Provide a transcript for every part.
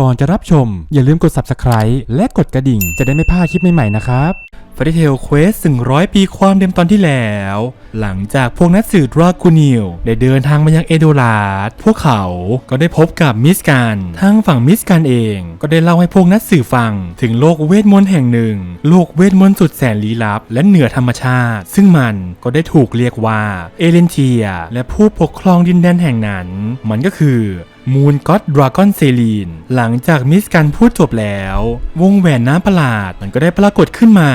ก่อนจะรับชม อย่าลืมกด subscribe และกดกระดิ่ง จะได้ไม่พลาดคลิปใหม่ๆนะครับฟ a ริเทลเควสถึงร้อยปีความเดิมตอนที่แล้ว หลังจากพวกนักสืบดรากูนิลได้เดินทางมายังเอโดลาดพวกเขาก็ได้พบกับมิสกันทางฝั่งมิสกันเอง ก็ได้เล่าให้พวกนักสืบฟัง ถึงโลกเวทมนต์แห่งหนึ่ง โลกเวทมนต์สุดแสนลี้ลับ และเหนือธรรมชาติ ซึ่งมันก็ได้ถูกเรียกว่าเอเลนเทีย และผู้ปกครองดินแดนแห่งนั้น มันก็คือ มูนก็ d ดราก้อนเซลีน หลังจากมิสกันพูดจบแล้ว วงแหวนน้ำประหลาดมันก็ได้ปรากฏขึ้นมา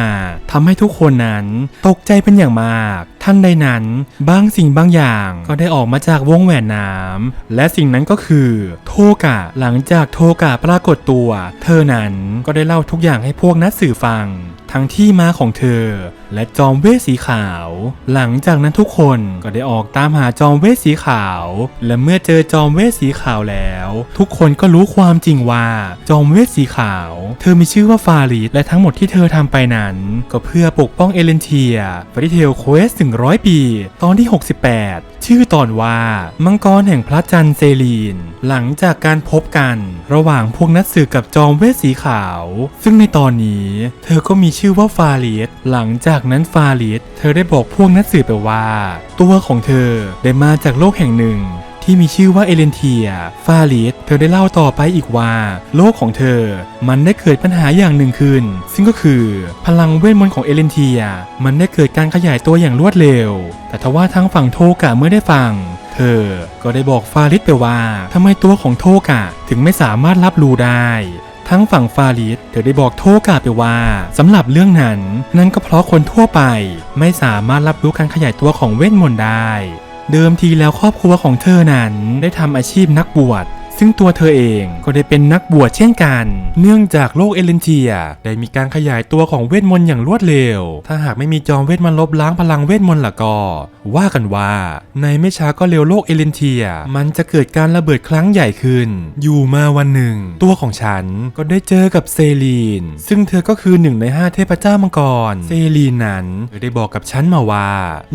ทำให้ทุกคนนั้นตกใจเป็นอย่างมาก ท่านใดนั้น บางสิ่งบางอย่างก็ได้ออกมาจากวงแหวนน้ำและสิ่งนั้นก็คือ โทกะหลังจากโทกะปรากฏตัว เธอนั้นก็ได้เล่าทุกอย่างให้พวกนักสื่อฟัง ทั้งที่มาของเธอ และจอมเวทสีขาว หลังจากนั้นทุกคนก็ได้ออกตามหาจอมเวทสีขาว และเมื่อเจอจอมเวทสีขาวแล้ว ทุกคนก็รู้ความจริงว่าจอมเวทสีขาว เธอมีชื่อว่าฟาริสและทั้งหมดที่เธอทำไปนั้น ก็เพื่อปกป้องเอเลนเทียฟริเทลเควสถึงร้อยปี ตอนที่ 68 ชื่อตอนว่า มังกรแห่งพระจันทร์เซลีน หลังจากการพบกันระหว่างพวกนักสืบกับจอมเวสสีขาว ซึ่งในตอนนี้ เธอก็มีชื่อว่าฟาริสหลังจากนั้นฟาริสเธอได้บอกพวกนักสืบไปว่า ตัวของเธอได้มาจากโลกแห่งหนึ่ง ที่มีชื่อว่าเอเลนเทีย ฟาลิสเธอได้เล่าต่อไปอีกว่า โลกของเธอมันได้เกิดปัญหาอย่างหนึ่งขึ้น ซึ่งก็คือพลังเวทมนต์ของเอเลนเทีย มันได้เกิดการขยายตัวอย่างรวดเร็ว แต่ทว่าทั้งฝั่งโทกะเมื่อได้ฟังเธอก็ได้บอกฟาลิสไปว่าทำไมตัวของโทกะถึงไม่สามารถรับรู้ได้ทั้งฝั่งฟาริสเธอได้บอกโทกาไปว่าสำหรับเรื่องนั้น นั่นก็เพราะคนทั่วไป ไม่สามารถรับรู้การขยายตัวของเวทมนต์ได้ เดิมทีแล้วครอบครัวของเธอนั้นได้ทำอาชีพนักบวช ซึ่งตัวเธอเองก็ได้เป็นนักบวชเช่นกัน เนื่องจากโลกเอเลนเทีย ได้มีการขยายตัวของเวทมนต์อย่างรวดเร็ว ถ้าหากไม่มีจอมเวทมาลบล้างพลังเวทมนต์ล่ะก็ ว่ากันว่า ในไม่ช้าก็เร็วโลกเอเลนเทีย มันจะเกิดการระเบิดครั้งใหญ่ขึ้น อยู่มาวันหนึ่ง ตัวของฉันก็ได้เจอกับเซลีน ซึ่งเธอก็คือหนึ่งในห้าเทพเจ้ามังกร เซลีนนั้นเธอได้บอกกับฉันมาว่า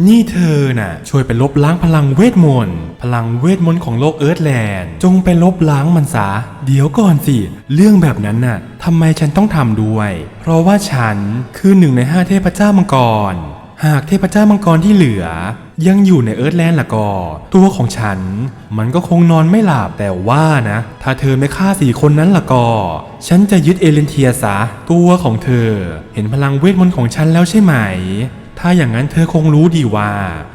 นี่เธอน่ะ ช่วยไปลบล้างพลังเวทมนต์ พลังเวทมนต์ของโลกเอิร์ธแลนด์ จงไปลบล้างมันซะเดี๋ยวก่อนสิ เรื่องแบบนั้นน่ะทำไมฉันต้องทำด้วย เพราะว่าฉันคือหนึ่งในห้าเทพเจ้ามังกร หากเทพเจ้ามังกรที่เหลือ ยังอยู่ในเอิร์ธแลนด์ละก็ตัวของฉัน มันก็คงนอนไม่หลับแต่ว่านะ ถ้าเธอไม่ฆ่าสี่คนนั้นละก็ฉันจะยึดเอเลนเทียซะตัวของเธอ เห็นพลังเวทมนต์ของฉันแล้วใช่ไหม ถ้าอย่างนั้นเธอคงรู้ดีว่า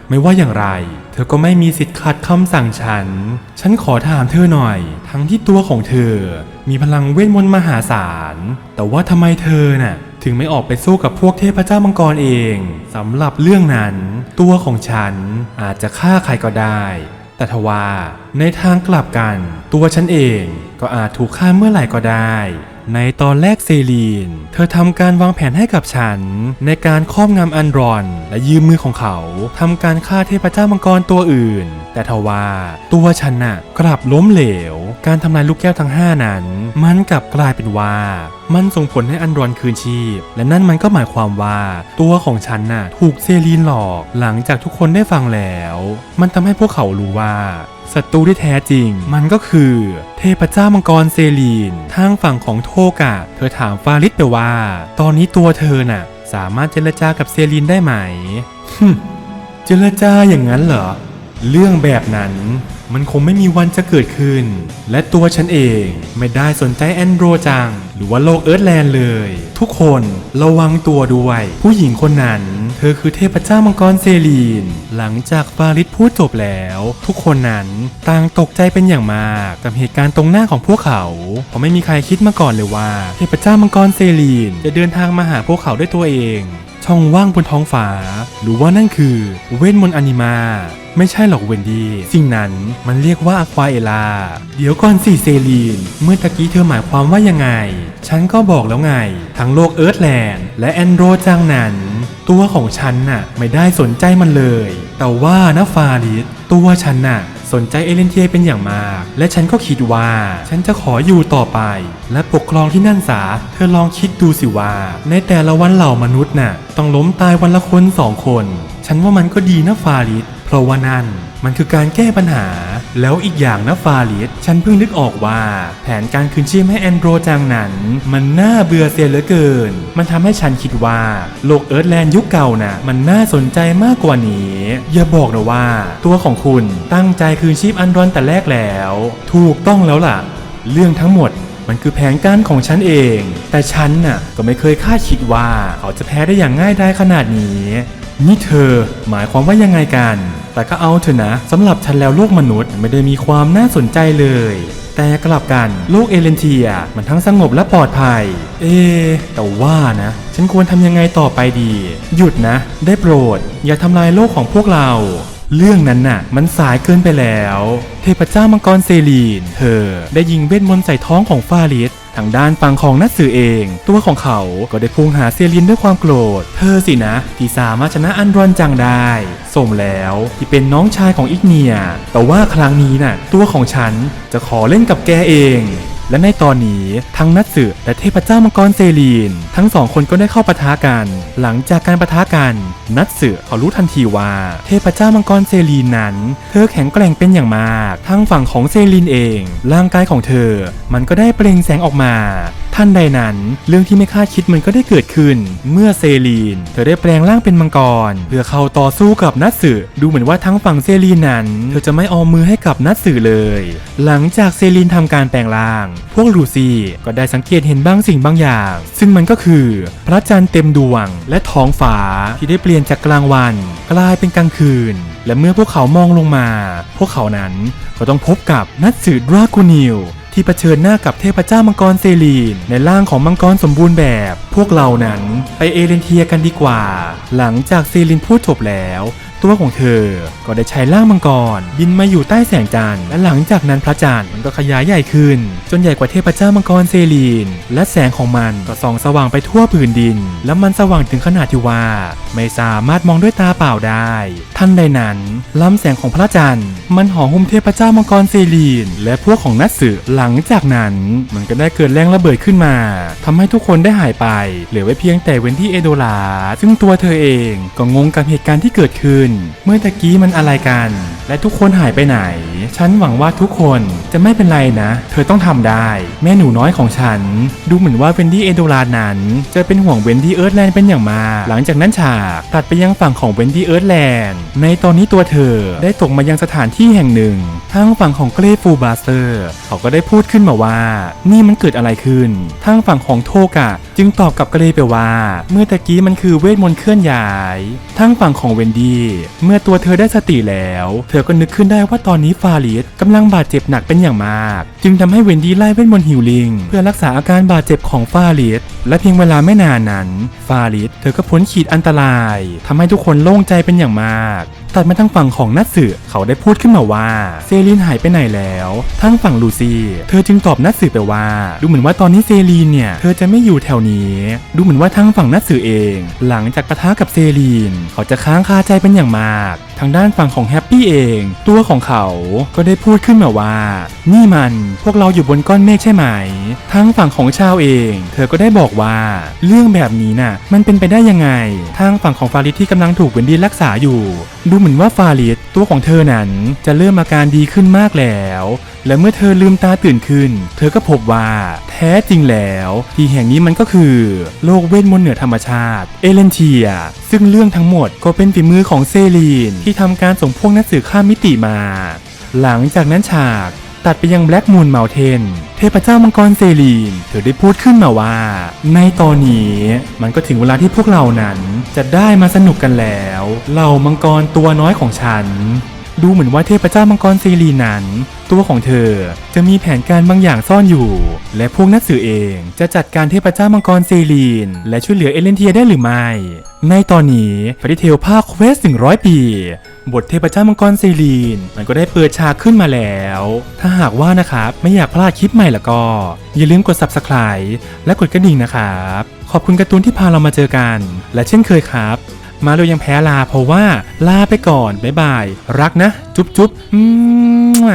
ไม่ว่าอย่างไร ธอก็ไม่มีสิทธิ์ขัดคำสั่งฉัน ฉันขอถามเธอหน่อย ทั้งที่ตัวของเธอ มีพลังเวทมนต์มหาศาล แต่ว่าทำไมเธอน่ะ ถึงไม่ออกไปสู้กับพวกเทพเจ้ามังกรเอง สำหรับเรื่องนั้น ตัวของฉันอาจจะฆ่าใครก็ได้ แต่ทว่าในทางกลับกัน ตัวฉันเองก็อาจถูกฆ่าเมื่อไหร่ก็ได้ ในตอนแรกเซลีน เธอทำการวางแผนให้กับฉัน ในการครอบงำอันรอน และยืมมือของเขาทำการฆ่าเทพเจ้ามังกรตัวอื่น แต่ทว่าตัวฉันน่ะกลับล้มเหลว การทำลายลูกแก้วทั้งห้านั้น มันกลับกลายเป็นว่า มันส่งผลให้อันรอนคืนชีพ และนั่นมันก็หมายความว่า ตัวของฉันน่ะถูกเซลีนหลอกหลังจากทุกคนได้ฟังแล้ว มันทำให้พวกเขารู้ว่าศัตรูที่แท้จริง มันก็คือ เทพเจ้ามังกรเซลีนทางฝั่งของโทกะ เธอถามฟาริสไปว่า ตอนนี้ตัวเธอน่ะ สามารถเจรจากับเซลีนได้ไหมฮึมเจรจาอย่างนั้นเหรอ เรื่องแบบนั้นมันคงไม่มีวันจะเกิดขึ้น และตัวฉันเองไม่ได้สนใจแอนโดรจัง หรือว่าโลกเอิร์ธแลนด์เลย ทุกคนระวังตัวด้วย ผู้หญิงคนนั้น เธอคือเทพเจ้ามังกรเซลีน หลังจากฟาริสพูดจบแล้ว ทุกคนนั้นต่างตกใจเป็นอย่างมากกับเหตุการณ์ตรงหน้าของพวกเขาเพราะไม่มีใครคิดมาก่อนเลยว่า เทพเจ้ามังกรเซลีน จะเดินทางมาหาพวกเขาด้วยตัวเอง ช่องว่างบนท้องฟ้า หรือว่านั่นคือเวทมนต์อนิมาไม่ใช่หรอกเวนดี้สิ่งนั้นมันเรียกว่าอควาเอลา เดี๋ยวก่อนสิเซลีน เมื่อตะกี้เธอหมายความว่ายังไง ฉันก็บอกแล้วไง ทั้งโลกเอิร์ธแลนด์และแอนโดรจังนั้น ตัวของฉันน่ะไม่ได้สนใจมันเลย แต่ว่านะฟาริสตัวฉันน่ะสนใจเอเลนเทียเป็นอย่างมาก และฉันก็คิดว่า ฉันจะขออยู่ต่อไป และปกครองที่นั่นสา เธอลองคิดดูสิว่า ในแต่ละวันเหล่ามนุษย์น่ะ ต้องล้มตายวันละคนสองคน ฉันว่ามันก็ดีนะฟาริสเพราะว่านั่น มันคือการแก้ปัญหา แล้วอีกอย่างนะฟาลิสฉันเพิ่งนึกออกว่า แผนการคืนชีพให้แอนโดรจังนั้น มันน่าเบื่อเสียเหลือเกิน มันทำให้ฉันคิดว่าโลกเอิร์ธแลนด์ยุคเก่าน่ะมันน่าสนใจมากกว่านี้ อย่าบอกนะว่า ตัวของคุณตั้งใจคืนชีพอันรอนแต่แรกแล้ว ถูกต้องแล้วล่ะ เรื่องทั้งหมด มันคือแผนการของฉันเอง แต่ฉันน่ะก็ไม่เคยคาดคิดว่าเขาจะแพ้ได้อย่างง่ายได้ขนาดนี้ นี่เธอหมายความว่ายังไงกัน แต่ก็เอาเถอะนะสำหรับฉันแล้วโลกมนุษย์ไม่ได้มีความน่าสนใจเลย แต่กลับกันโลกเอเลนเทียมันทั้งสงบและปลอดภัย เอ แต่ว่านะ ฉันควรทำยังไงต่อไปดี หยุดนะ ได้โปรด อย่าทำลายโลกของพวกเรา เรื่องนั้นน่ะ มันสายเกินไปแล้ว เทพเจ้ามังกรเซลีน เธอ ได้ยิงเวทมนต์ใส่ท้องของฟาริสทางด้านฝั่งของนัตสือเอง ตัวของเขาก็ได้พุ่งหาเซลีนด้วยความโกรธ เธอสินะ ที่สามารถชนะอันรอนจังได้สมแล้วที่เป็นน้องชายของอิกเนีย แต่ว่าครั้งนี้น่ะ ตัวของฉันจะขอเล่นกับแกเอง และในตอนนี้ทั้งนัตสึและเทพเจ้ามังกรเซลีน ทั้งสองคนก็ได้เข้าปะทะกัน หลังจากการปะทะกัน นัตสึเขารู้ทันทีว่า เทพเจ้ามังกรเซลีนนั้น เธอแข็งแกร่งเป็นอย่างมาก ทั้งฝั่งของเซลีนเอง ร่างกายของเธอ มันก็ได้เปล่งแสงออกมา ท่านใดนั้น เรื่องที่ไม่คาดคิดมันก็ได้เกิดขึ้น เมื่อเซลีน เธอได้แปลงร่างเป็นมังกร เพื่อเข้าต่อสู้กับนัตสึดูเหมือนว่าทั้งฝั่งเซลีนนั้น เธอจะไม่ออมมือให้กับนัตสึเลย หลังจากเซลีนทำการแปลงร่าง พวกลูซี่ก็ได้สังเกตเห็นบางสิ่งบางอย่าง ซึ่งมันก็คือ พระจันทร์เต็มดวง และท้องฟ้าที่ได้เปลี่ยนจากกลางวัน กลายเป็นกลางคืน และเมื่อพวกเขามองลงมา พวกเขานั้นก็ต้องพบกับนัตสึดรากูนิล ที่เผชิญหน้ากับเทพเจ้ามังกรเซลีน ในร่างของมังกรสมบูรณ์แบบ พวกเรานั้นไปเอเลนเทียกันดีกว่า หลังจากเซลีนพูดจบแล้ว ตัวของเธอ ก็ได้ใช้ร่างมังกร บินมาอยู่ใต้แสงจันทร์และหลังจากนั้นพระจันทร์มันก็ขยายใหญ่ขึ้น จนใหญ่กว่าเทพเจ้ามังกรเซลีน และแสงของมันก็ส่องสว่างไปทั่วผืนดิน และมันสว่างถึงขนาดที่ว่า ไม่สามารถมองด้วยตาเปล่าได้ ทันใดนั้นลำแสงของพระจันทร์มันห่อหุ้มเทพเจ้ามังกรเซลีน และพวกของนัตสึหลังจากนั้น มันก็ได้เกิดแรงระเบิดขึ้นมาทำให้ทุกคนได้หายไป เหลือไว้เพียงแต่เวนที่เอโดลาซึ่งตัวเธอเองก็งงกับเหตุการณ์ที่เกิดขึ้นเมื่อตะกี้มันอะไรกัน และทุกคนหายไปไหน ฉันหวังว่าทุกคนจะไม่เป็นไรนะ เธอต้องทำได้ แม่หนูน้อยของฉัน ดูเหมือนว่าเวนดี้เอโดลานั้น จะเป็นห่วงเวนดี้เอิร์ธแลนด์เป็นอย่างมากหลังจากนั้นฉากตัดไปยังฝั่งของเวนดี้เอิร์ธแลนด์ในตอนนี้ตัวเธอได้ตกมายังสถานที่แห่งหนึ่ง ทางฝั่งของเกรฟูบาสเตอร์ เขาก็ได้พูดขึ้นมาว่า นี่มันเกิดอะไรขึ้น ทางฝั่งของโทกะ จึงตอบกับเกรไปว่า เมื่อตะกี้มันคือเวทมนต์เคลื่อนย้ายทางฝั่งของเวนดี้เมื่อตัวเธอได้สติแล้ว เธอก็นึกขึ้นได้ว่าตอนนี้ฟาริสกำลังบาดเจ็บหนักเป็นอย่างมาก จึงทำให้เวนดี้ไล่เวทมนต์ฮิลลิงเพื่อรักษาอาการบาดเจ็บของฟาริสและเพียงเวลาไม่นานนั้น ฟาริสเธอก็พ้นขีดอันตรายทำให้ทุกคนโล่งใจเป็นอย่างมากตัดมาทางฝั่งของนัตสึเขาได้พูดขึ้นมาว่า เซลีนหายไปไหนแล้วทางฝั่งลูซี่ เธอจึงตอบนัตสึไปว่า ดูเหมือนว่าตอนนี้เซลีนเนี่ย เธอจะไม่อยู่แถวนี้ ดูเหมือนว่าทางฝั่งนัตสึเอง หลังจากปะทะกับเซลีน เขาจะค้างคาใจเป็นอย่างมาก ทางด้านฝั่งของแฮปปี้เอง ตัวของเขาก็ได้พูดขึ้นมาว่า นี่มันพวกเราอยู่บนก้อนเมฆใช่ไหมทางฝั่งของชาวเอง เธอก็ได้บอกว่า เรื่องแบบนี้น่ะ มันเป็นไปได้ยังไง ทางฝั่งของฟาริสที่กำลังถูกเวนดี้รักษาอยู่ดูเหมือนว่าฟาริสตัวของเธอนั้นจะเริ่มอาการดีขึ้นมากแล้ว และเมื่อเธอลืมตาตื่นขึ้น เธอก็พบว่าแท้จริงแล้ว ที่แห่งนี้มันก็คือ โลกเวทมนต์เหนือธรรมชาติ เอเลนเทีย ซึ่งเรื่องทั้งหมดก็เป็นฝีมือของเซลีนที่ทำการส่งพวกนักสื่อข้ามมิติมา หลังจากนั้นฉาก ตัดไปยังแบล็กมูนเมลเทนเทพเจ้ามังกรเซรีนเธอได้พูดขึ้นมาว่า ในตอนนี้มันก็ถึงเวลาที่พวกเรานั้นจะได้มาสนุกกันแล้วเหล่ามังกรตัวน้อยของฉัน ดูเหมือนว่าเทพเจ้ามังกรเซรีนั้น ตัวของเธอจะมีแผนการบางอย่างซ่อนอยู่ และพวกนักสื่อเองจะจัดการเทพเจ้ามังกรเซรีน และช่วยเหลือเอเลนเทียได้หรือไม่ ในตอนนี้ฟริเทลภาคเควส100ปี บทเทพเจ้ามังกรเซรีน มันก็ได้เปิดฉากขึ้นมาแล้ว ถ้าหากว่านะครับไม่อยากพลาดคลิปใหม่ละก็ อย่าลืมกด subscribe และกดกระดิ่งนะครับ ขอบคุณการ์ตูนที่พาเรามาเจอกัน และเช่นเคยครับ มาเรายังแพ้ลาเพราะว่าลาไปก่อนบ๊ายบาย รักนะ จุ๊บจุ๊บอืม